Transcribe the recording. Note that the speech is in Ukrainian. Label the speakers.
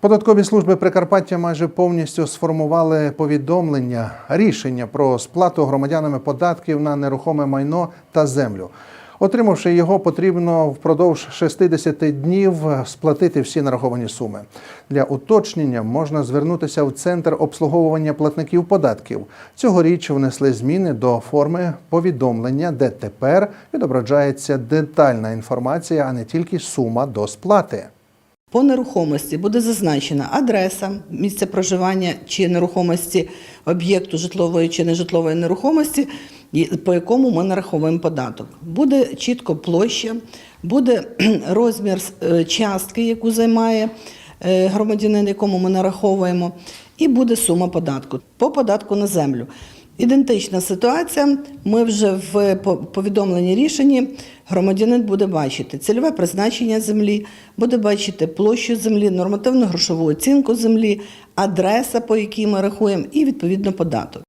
Speaker 1: Податкові служби Прикарпаття майже повністю сформували повідомлення рішення про сплату громадянами податків на нерухоме майно та землю. Отримавши його, потрібно впродовж 60 днів сплатити всі нараховані суми. Для уточнення можна звернутися в центр обслуговування платників податків. Цьогоріч внесли зміни до форми повідомлення, де тепер відображається детальна інформація, а не тільки сума до сплати.
Speaker 2: По нерухомості буде зазначена адреса місця проживання чи нерухомості об'єкту житлової чи нежитлової нерухомості, по якому ми нараховуємо податок. Буде чітко площа, буде розмір е, частки, яку займає е, громадянин, якому ми нараховуємо, і буде сума податку по податку на землю. Ідентична ситуація. Ми вже в повідомленні рішенні громадянин буде бачити цільове призначення землі, буде бачити площу землі, нормативну грошову оцінку землі, адреса, по якій ми рахуємо, і відповідно податок.